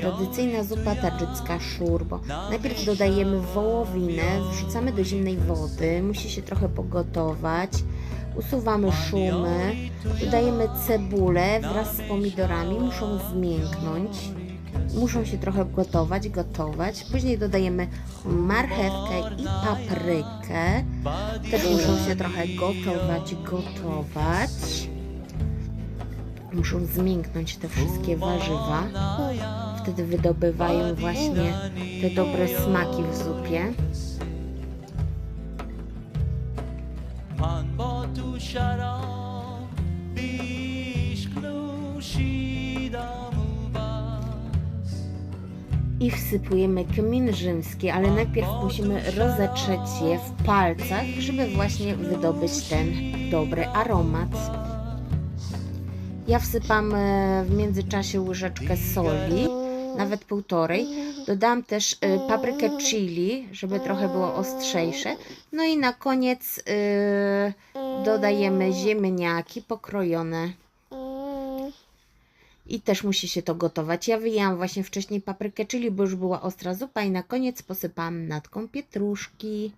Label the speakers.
Speaker 1: tradycyjna zupa tadżycka szurbo. Najpierw dodajemy wołowinę, wrzucamy do zimnej wody, musi się trochę pogotować. Usuwamy szumy, dodajemy cebulę wraz z pomidorami, muszą zmięknąć. Muszą się trochę gotować, gotować. Później dodajemy marchewkę i paprykę. Też muszą się trochę gotować, gotować. Muszą zmięknąć te wszystkie warzywa wtedy wydobywają właśnie te dobre smaki w zupie. I wsypujemy kmin rzymski, ale najpierw musimy rozetrzeć je w palcach, żeby właśnie wydobyć ten dobry aromat. Ja wsypam e, w międzyczasie łyżeczkę soli nawet półtorej. Dodam też e, paprykę chili, żeby trochę było ostrzejsze. No i na koniec e, dodajemy ziemniaki pokrojone. I też musi się to gotować. Ja wyjęłam właśnie wcześniej paprykę chili, bo już była ostra zupa i na koniec posypałam natką pietruszki.